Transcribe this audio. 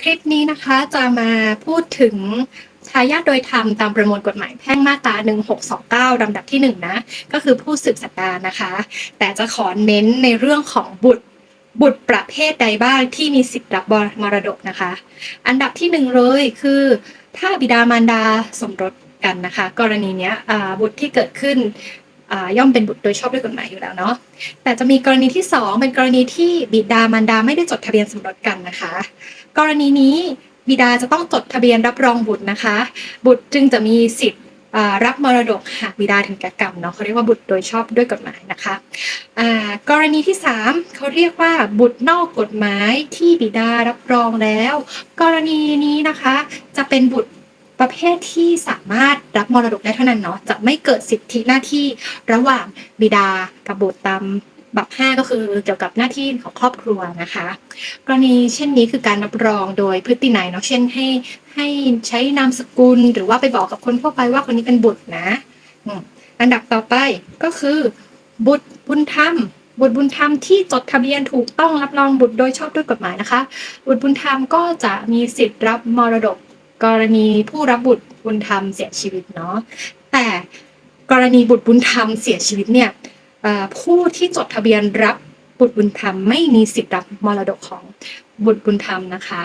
คลิปนี้นะคะจะมาพูดถึงทายาทโดยธรรมตามประมวลกฎหมายแพ่งมาตรา 1629ลำดับที่ 1 นะ ก็คือผู้สืบสันดานนะคะ แต่จะขอเน้นในเรื่องของบุตรบุตรประเภทใดบ้างที่มีสิทธิ์รับบมรดกนะคะ อันดับที่หนึ่งเลยคือถ้าบิดามารดาสมรสกันนะคะ กรณีนี้บุตรที่เกิดขึ้น ย่อมเป็นบุตรโดยชอบด้วยกฎหมายอยู่แล้วเนาะแต่จะมีกรณีที่ 2 เป็นกรณีที่บิดามารดาไม่ได้จดทะเบียนสมรสกันนะคะ กรณีนี้บิดาจะต้องจดทะเบียนรับรองบุตรนะคะ บุตรจึงจะมีสิทธิ์รับมรดกหากบิดาถึงแก่กรรมเนาะเขาเรียกว่าบุตรโดยชอบด้วยกฎหมายนะคะกรณีที่ 3เขาเรียกว่าบุตรนอกกฎหมายที่บิดารับรองแล้ว กรณีนี้นะคะจะเป็นบุตร ประเภทที่สามารถรับมรดกได้เท่านั้นเนาะจะไม่เกิดสิทธิหน้าที่ระหว่างบิดากับบุตรตามบัพ5ก็คือเกี่ยวกับหน้าที่ของครอบครัวนะคะ กรณีเช่นนี้คือการรับรองโดยพฤตินัยเนาะเช่นให้ให้ใช้นามสกุลหรือว่าไปบอกกับคนทั่วไปว่าคนนี้เป็นบุตรนะอันดับต่อไปก็คือ บุตรบุญธรรมบุตรบุญธรรมที่จดทะเบียนถูกต้องรับรองบุตรโดยชอบด้วยกฎหมายนะคะ บุตรบุญธรรมก็จะมีสิทธิ์รับมรดก กรณีผู้รับบุตรบุญธรรมเสียชีวิตเนาะแต่กรณีบุตรบุญธรรมเสียชีวิตเนี่ยผู้ที่จดทะเบียนรับบุตรบุญธรรมไม่มีสิทธิ์รับมรดกของบุตรบุญธรรมนะคะ